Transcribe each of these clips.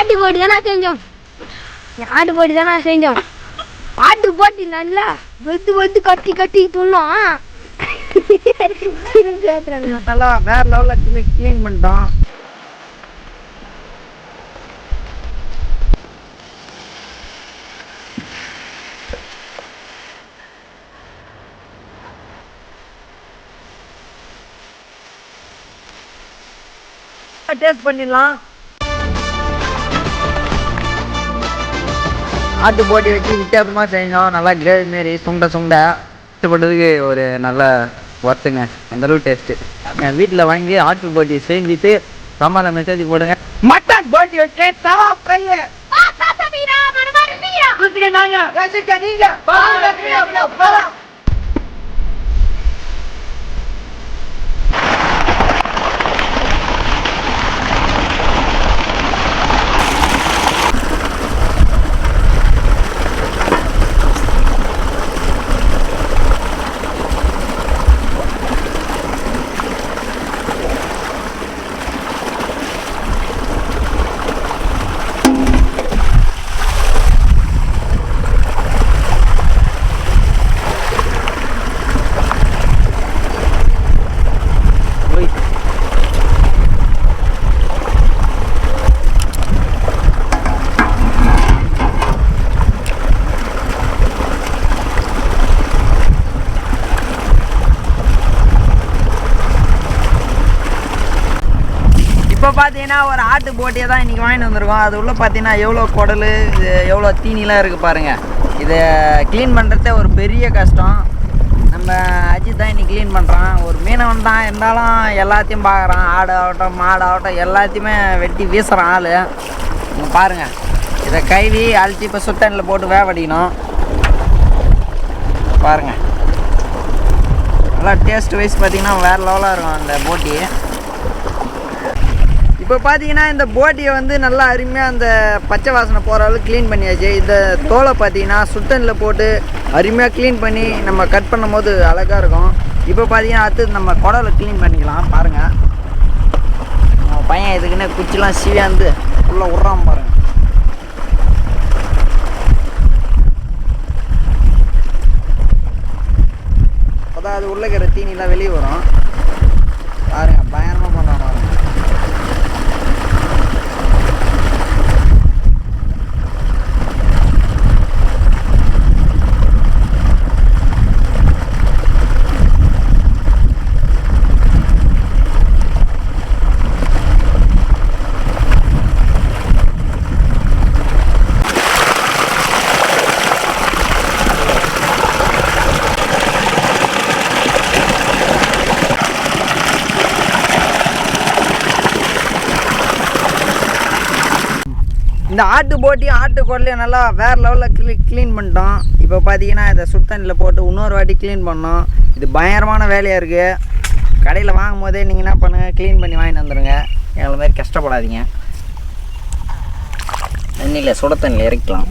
ஆட்டு போட்டி தானே செஞ்சோம். ஆட்டு போட்டி தானே செஞ்சோம். பாட்டு போட்டி நல்லா வெத்து வெத்து கட்டி கட்டி துண்ணோம் நல்லா வேற லெவலில் கிளீன் பண்ணிட்டோம் டேஸ்ட் பண்ணிடலாம். ஆட்டு போட்டி வச்சு வித்தியாசமாக செஞ்சோம் நல்லா கிரேவி மாரி சுண்ட சுண்ட. இஷ்டப்பட்டதுக்கு ஒரு நல்ல ஒர்த்துங்க அந்த அளவு டேஸ்ட்டு என் வீட்டில் வாங்கி ஆட்டு போட்டி செஞ்சுட்டு சம்பாரம் மெசேஜ் போடுங்க. மட்டன் போட்டி வச்சு தவா பைய நாங்க ரசிக்க நீங்க இப்போ பார்த்தீங்கன்னா ஒரு ஆட்டு போட்டியை தான் இன்றைக்கி வாங்கிட்டு வந்திருக்கோம். அது உள்ளே பார்த்தீங்கன்னா எவ்வளோ குடல் இது எவ்வளோ தீனிலாம் இருக்குது பாருங்கள் இதை க்ளீன் பண்ணுறதே ஒரு பெரிய கஷ்டம். நம்ம அஜித் தான் இன்னைக்கு க்ளீன் பண்ணுறான் ஒரு மீனவன் தான். இருந்தாலும் எல்லாத்தையும் பார்க்குறான். ஆடு ஆகட்டும் மாடு ஆகட்டும் எல்லாத்தையுமே வெட்டி வீசுகிறான் ஆள். பாருங்கள் இதை கைவி அழுத்தி இப்போ சுத்தண்ணில் போட்டு வேவடிக்கணும். பாருங்கள் நல்லா டேஸ்ட் வைஸ் பார்த்தீங்கன்னா வேறு லெவலாக இருக்கும் அந்த போட்டி. இப்போ பார்த்தீங்கன்னா இந்த போட்டியை வந்து நல்லா அருமையாக அந்த பச்சை வாசனை போகிற அளவுக்கு க்ளீன் பண்ணியாச்சு. இந்த தோலை பார்த்தீங்கன்னா சுட்டனில் போட்டு அருமையாக க்ளீன் பண்ணி நம்ம கட் பண்ணும்போது அழகாக இருக்கும். இப்போ பார்த்தீங்கன்னா அடுத்து நம்ம குடலை க்ளீன் பண்ணிக்கலாம். பாருங்கள் நம்ம பையன் இதுக்குன்னு குச்சிலாம் சீவியாந்து உள்ளே விட்றான் பாருங்கள் அதாவது அது உள்ள இருக்கிற தீனிலாம் வெளியே வரும். பாருங்கள் பயணம் பண்ணுறான் பாருங்க இந்த ஆட்டு போட்டியும் ஆட்டு குடலையும் நல்லா வேறு லெவலில் க்ளீ க்ளீன் பண்ணிட்டோம். இப்போ பார்த்தீங்கன்னா இதை சுத்தண்ணில் போட்டு இன்னொரு வாட்டி க்ளீன் பண்ணோம். இது பயங்கரமான வேலையாக இருக்குது கடையில் வாங்கும் போதே நீங்கள் என்ன பண்ணுங்கள் க்ளீன் பண்ணி வாங்கிட்டு வந்துடுங்க எங்களை மாதிரி கஷ்டப்படாதீங்க. தண்ணியில் சுட தண்ணியில் இறக்கலாம்.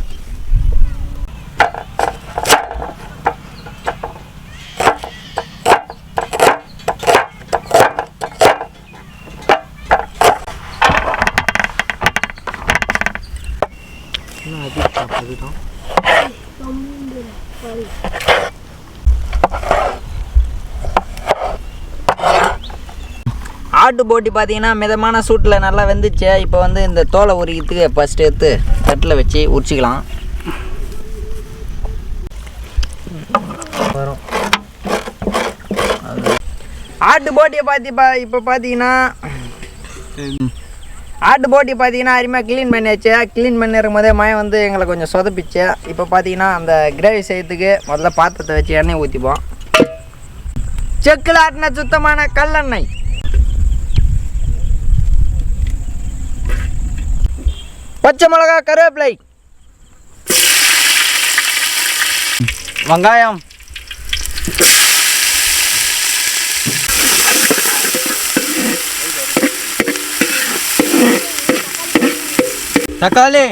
ஆட்டு போட்டி பார்த்தீங்கன்னா மிதமான சூட்டில் நல்லா வெந்துச்சு. இப்போ வந்து இந்த தோலை உரிக்கிறதுக்கு ஃபஸ்ட்டு எடுத்து தட்டில் வச்சு உரிச்சிக்கலாம். வரும். ஆட்டு போட்டியை பார்த்தி பா இப்போ பார்த்தீங்கன்னா ஆட்டு போட்டி பார்த்தீங்கன்னா அருமையாக க்ளீன் பண்ணியாச்சு. க்ளீன் பண்ணிருக்கும் போதே மயம் வந்து எங்களை கொஞ்சம் சொதப்பிச்சு. இப்போ பார்த்தீங்கன்னா அந்த கிரேவி செய்யறதுக்கு முதல்ல பாத்திரத்தை வச்சு எண்ணெய் ஊற்றிப்போம் செக்கில் ஆட்டின சுத்தமான கல்லெண்ணெய். பச்சை மிளகா கருவேப்பிலை வெங்காயம் தக்காளி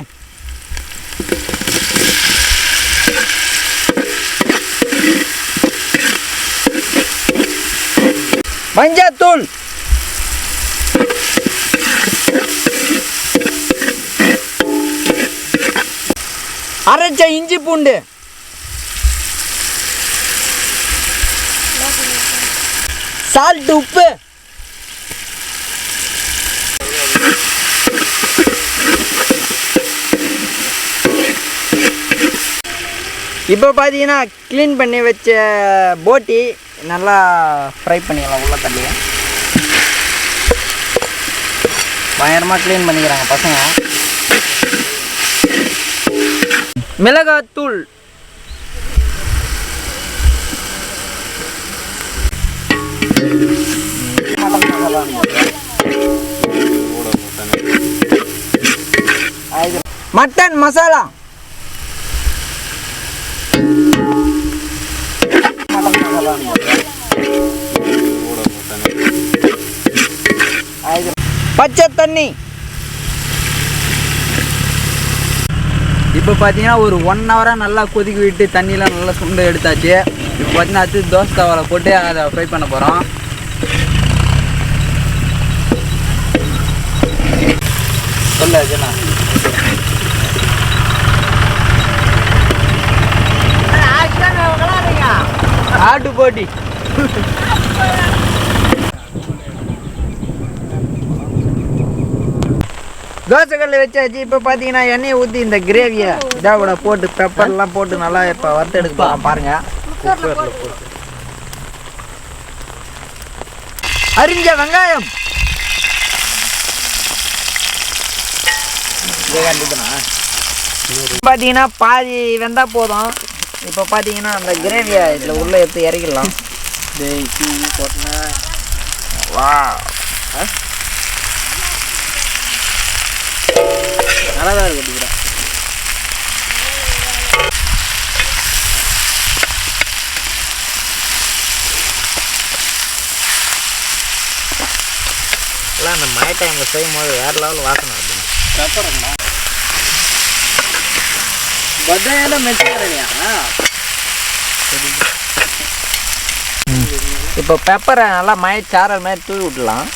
மஞ்சத்தூள் அரைச்ச இஞ்சி பூண்டு. சால்ட் உப்பு. இப்போ பார்த்தீங்கன்னா க்ளீன் பண்ணி வச்ச போட்டி நல்லா ஃப்ரை பண்ணிடலாம் உள்ள தள்ளி. பயங்கரமாக க்ளீன் பண்ணிக்கிறாங்க பசங்க. மிளகாத்தூள் மட்டன் மசாலா பச்சை தண்ணி இப்போ பார்த்தீங்கன்னா ஒரு ஒன் ஹவராக நல்லா கொதிக்க விட்டு தண்ணியெலாம் நல்லா சுண்ட எடுத்தாச்சு. இப்போ பார்த்தீங்கன்னா அடுத்து தோசை தவாவில் போட்டு அதை ஃப்ரை பண்ண போகிறோம் சொல்ல அர்ஜுனா. ஆட்டு போட்டி. தோசைக்கல்ல வச்சாச்சு இப்போ பார்த்தீங்கன்னா எண்ணெயை ஊற்றி இந்த கிரேவியை இதாவோட போட்டு பெப்பர்லாம் போட்டு நல்லா இப்போ வறுத்து எடுக்க போகிறோம் பாருங்க. அரிஞ்ச வெங்காயம். பார்த்தீங்கன்னா பாதி வெந்தா போதும். இப்போ பார்த்தீங்கன்னா அந்த கிரேவியை இதில் உள்ள எடுத்து இறக்கிடலாம். வா நல்லா தான் இருக்கு கூட. எல்லாம் அந்த மழை டைமில் செய்யும் போது வேறு லெவல் வாசனை மெச்சுக்கிறேனியா இப்போ பெப்பரை நல்லா மழை சாரல் மாதிரி தூவி விட்டுலாம்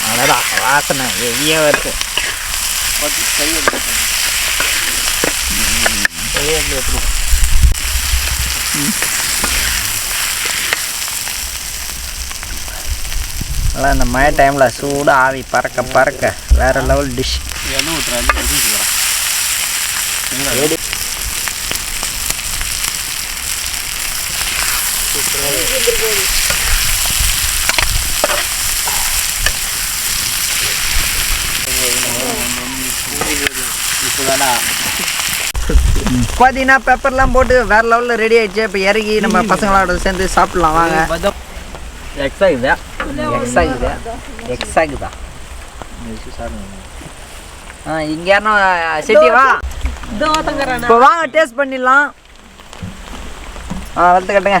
அவ்வளோதான் வாசனை ஹெவியாக வருது நல்லா இந்த மழை டைமில் சூடு ஆவி பறக்க பறக்க. வேற லெவல் டிஷ் வெந்திருக்காது பார்த்தீங்கன்னா பெப்பர்லாம் போட்டு வேறு லெவலில் ரெடி ஆகிடுச்சு இப்போ இறங்கி நம்ம பசங்களோட சேர்ந்து சாப்பிட்லாம். வாங்க. எக்ஸாகுதா எக்ஸாகுதா ஆ? இங்கே யாரும் செட்டி வா. இப்போ வாங்க டேஸ்ட் பண்ணிடலாம். வளர்த்து கட்டுங்க.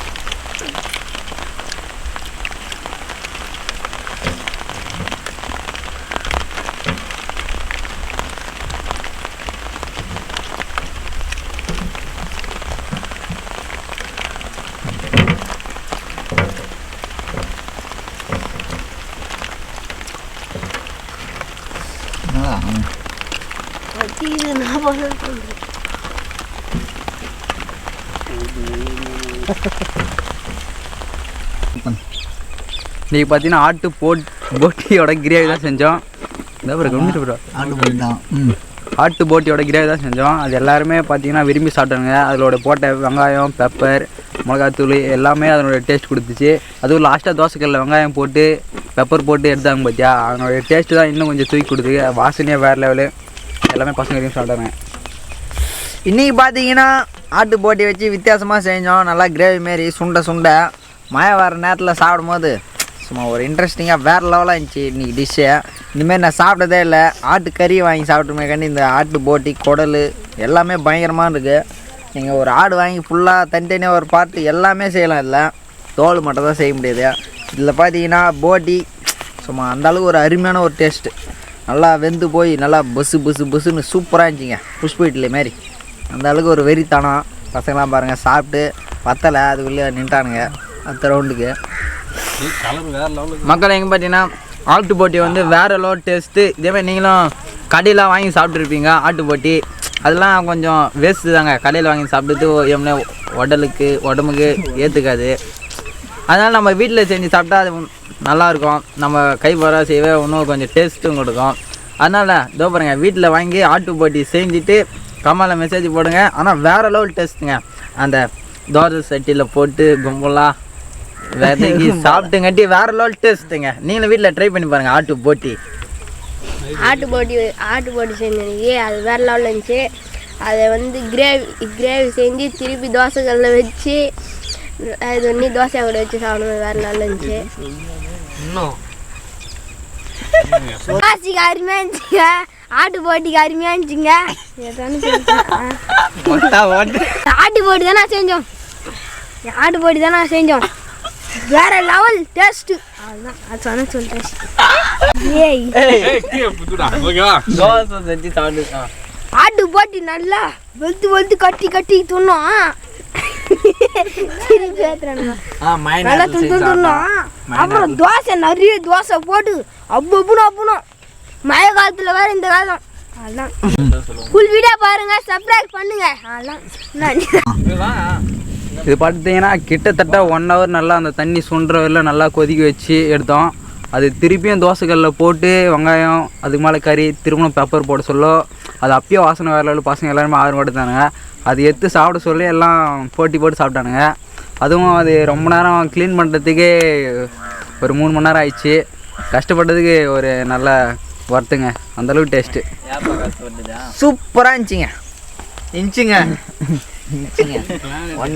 இன்னைக்கு பார்த்தீங்கன்னா ஆட்டு போட் போட்டியோட கிரேவி தான் செஞ்சோம். இந்த ஒரு கவனிச்சு ப்ரோ. ஆட்டு போட்டியோட கிரேவி தான் செஞ்சோம். அது எல்லாருமே பார்த்தீங்கன்னா விரும்பி சாப்பிட்டாங்க அதோட போட்ட வெங்காயம் பெப்பர் மிளகாத்தூள் எல்லாமே அதனுடைய டேஸ்ட் கொடுத்துச்சு. அதுவும் லாஸ்ட்டாக தோசைக்கல்ல வெங்காயம் போட்டு பெப்பர் போட்டு எடுத்தாங்க பார்த்தியா அதனுடைய டேஸ்ட்டு தான் இன்னும் கொஞ்சம் தூக்கி கொடுத்துது வாசனையாக வேறு லெவலு எல்லாமே பசங்க விரும்பி இன்றைக்கி பார்த்தீங்கன்னா ஆட்டு போட்டி வச்சு வித்தியாசமாக செஞ்சோம். நல்லா கிரேவி மாரி சுண்டை சுண்டை. மழை வர நேரத்தில் சாப்பிடும்போது சும்மா ஒரு இன்ட்ரெஸ்டிங்காக வேறு லெவலாக இருந்துச்சு இன்றைக்கி டிஷ்ஷு இனிமேல் நான் சாப்பிட்டதே இல்லை. ஆட்டு கறி வாங்கி சாப்பிட்டுமே கண்டி இந்த ஆட்டு போட்டி குடல் எல்லாமே பயங்கரமாக இருக்குது நீங்கள் ஒரு ஆடு வாங்கி ஃபுல்லாக தனித்தனியாக ஒரு பார்ட்டு எல்லாமே செய்யலாம். இல்லை தோல் மட்டும் தான் செய்ய முடியாது. இதில் பார்த்தீங்கன்னா போட்டி சும்மா அந்த அளவுக்கு ஒரு அருமையான ஒரு டேஸ்ட்டு நல்லா வெந்து போய் நல்லா பஸ்ஸு பஸ்ஸு பஸ்ஸுன்னு சூப்பராக இருந்துச்சுங்க. புஷ்ப இட்லி மாரி அந்த அளவுக்கு ஒரு வெறித்தனம். பசங்களாம் பாருங்கள் சாப்பிட்டு பத்தலை அதுக்குள்ளே நின்ட்டானுங்க. அடுத்த ரவுண்டுக்கு மக்கள் எங்கே பார்த்தீங்கன்னா ஆட்டு போட்டி வந்து வேறு லோ டேஸ்ட்டு இதேமாதிரி நீங்களும் கடையில் வாங்கி சாப்பிட்ருப்பீங்க ஆட்டு போட்டி. அதெல்லாம் கொஞ்சம் வேஸ்ட்டு தாங்க. கடையில் வாங்கி சாப்பிட்டு எம்னா உடலுக்கு உடம்புக்கு ஏற்றுக்காது அதனால் நம்ம வீட்டில் செஞ்சு சாப்பிட்டா அது நல்லாயிருக்கும். நம்ம கை வர செய்யவே இன்னும் கொஞ்சம் டேஸ்ட்டும் கொடுக்கும். அதனால் இதோ பாருங்க வீட்டில் வாங்கி ஆட்டு போட்டி செஞ்சுட்டு கமலில் மெசேஜ் போடுங்க. ஆனால் வேறு லெவல் டேஸ்ட்டுங்க அந்த தோசை சட்டியில் போட்டு கும்பலாக விதைக்கி சாப்பிட்டுங்காட்டி வேறு லெவல் டேஸ்ட்டுங்க நீங்களும் வீட்டில் ட்ரை பண்ணி பாருங்கள் ஆட்டு போட்டி. ஆட்டு போட்டி ஆட்டு போட்டி செஞ்சு அது வேற லெவலில் இருந்துச்சு. அதை வந்து கிரேவி கிரேவி செஞ்சு திருப்பி தோசைகளில் வச்சு அது ஒன்றி தோசை கூட வச்சு சாப்பிடும்போது வேற லெவலில் இருந்துச்சு. ஆசிக்கு அருமையாக இருந்துச்சுங்க. ஆட்டு போட்டிக்கு அருமையாக இருந்துச்சுங்க. ஆட்டு போட்டி தானே செஞ்சோம். ஆட்டு போட்டி தானே செஞ்சோம். வேற லெவல் டேஸ்ட்டு அதுதான் அது சொன்ன சொல்லிட்டேன் ஏய் தோசை செஞ்சு சாப்பிட்டு ஆட்டு போட்டி நல்லா வெளுத்து வெளுத்து கட்டி கட்டி துண்ணோம். நல்லா துண்டு துண்ணோம். அப்புறம் தோசை நிறைய தோசை போட்டு அப்பு அப்புனும் அப்புனும் மழை காலத்துல வேற இந்த காலம். அதான். ஃபுல் வீடியோ பாருங்க சப்ஸ்கிரைப் பண்ணுங்க. அதான். நன்றி. இது பார்த்தீங்கன்னா கிட்டத்தட்ட ஒன் ஹவர் நல்லா அந்த தண்ணி சுண்டுற நல்லா கொதிக்க வச்சு எடுத்தோம். அது திருப்பியும் தோசைக்கல்லில் போட்டு வெங்காயம் அதுக்கு மேலே கறி திரும்பவும் பெப்பர் போட சொல்ல. அது அப்பயே வாசனை வேற level. பசங்க எல்லாருமே ஆர்வம் எடுத்தானுங்க அது எடுத்து சாப்பிட சொல்லி எல்லாம் போட்டி போட்டு சாப்பிட்டானுங்க. அதுவும் அது ரொம்ப நேரம் க்ளீன் பண்ணுறதுக்கே ஒரு மூணு மணி நேரம் ஆயிடுச்சு. கஷ்டப்பட்டதுக்கு ஒரு நல்ல ஒர்த்துங்க அந்தளவுக்கு டேஸ்ட்டு சூப்பராக இருந்துச்சுங்க. இருந்துச்சுங்க. இருந்துச்சுங்க. ஒன்